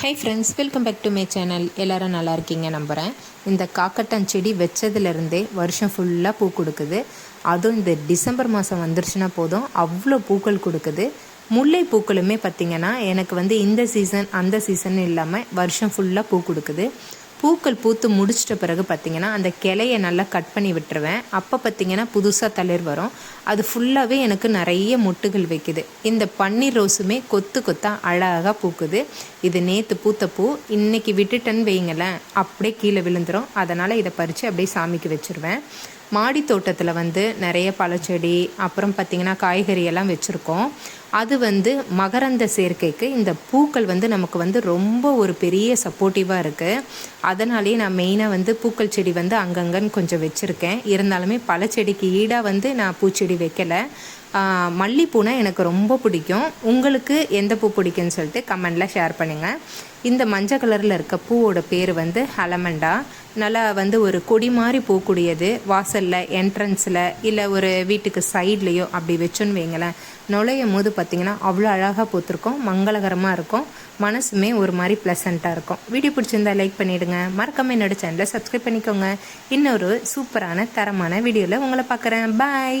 Hi friends welcome back to my channel எல்லோரும் நல்லா இருக்கீங்க நம்புகிறேன் இந்த காக்கட்டான் செடி வச்சதுலேருந்தே வருஷம் ஃபுல்லாக பூ கொடுக்குது. அதுவும் இந்த டிசம்பர் மாதம் வந்துருச்சுன்னா போதும். அவ்வளோ பூக்கள் கொடுக்குது. முல்லை பூக்களுமே பார்த்திங்கன்னா எனக்கு வந்து இந்த சீசன் அந்த சீசன் இல்லாமல் வருஷம் ஃபுல்லாக பூ கொடுக்குது. பூக்கள் பூத்து முடிச்சிட்ட பிறகு பார்த்திங்கன்னா அந்த கிளையை நல்லா கட் பண்ணி விட்டுருவேன். அப்போ பார்த்திங்கன்னா புதுசாக தளிர் வரும். அது ஃபுல்லாகவே எனக்கு நிறைய மொட்டுகள் வைக்குது. இந்த பன்னீர் ரோஸுமே கொத்து கொத்தாக அழகாக பூக்குது. இது நேற்று பூத்த பூ இன்றைக்கி விட்டுட்டேன்னு வைங்களேன் அப்படியே கீழே விழுந்துடும் அதனால் இதை பறித்து அப்படியே சாமிக்கு வச்சுருவேன். மாடி தோட்டத்தில் வந்து நிறைய பழச்செடி அப்புறம் பார்த்திங்கன்னா காய்கறி எல்லாம் வச்சுருக்கோம். அது வந்து மகரந்த சேர்க்கைக்கு இந்த பூக்கள் வந்து நமக்கு வந்து ரொம்ப ஒரு பெரிய சப்போர்ட்டிவாக இருக்குது அதனாலேயே நான் மெயினாக வந்து பூக்கள் செடி வந்து அங்கங்கன்னு கொஞ்சம் வச்சுருக்கேன். இருந்தாலுமே பழச்செடிக்கு ஈடாக வந்து நான் பூச்செடி வைக்கலை. மல்லிப்பூனா எனக்கு ரொம்ப பிடிக்கும். உங்களுக்கு எந்த பூ பிடிக்குன்னு சொல்லிட்டு கமெண்டில் ஷேர் பண்ணுங்கள் இந்த மஞ்சள் கலரில் இருக்க பூவோட பேர் வந்து அலமண்டா. நல்லா வந்து ஒரு கொடி மாதிரி பூக்கூடியது வாசலில் என்ட்ரன்ஸில் இல்லை ஒரு வீட்டுக்கு சைட்லேயோ அப்படி வச்சோன்னு வைங்களேன். நுழையும் போது பார்த்திங்கன்னா அவ்வளோ அழகாக பூத்துருக்கும் மங்களகரமாக இருக்கும் மனசுமே ஒரு மாதிரி ப்ளசண்ட்டாக இருக்கும். வீடியோ பிடிச்சிருந்தா லைக் பண்ணிவிடுங்க மறக்காமல் என்னோடய சேனலை சப்ஸ்கிரைப் பண்ணிக்கோங்க. இன்னொரு சூப்பரான தரமான வீடியோவில் உங்களை பார்க்குறேன். பாய்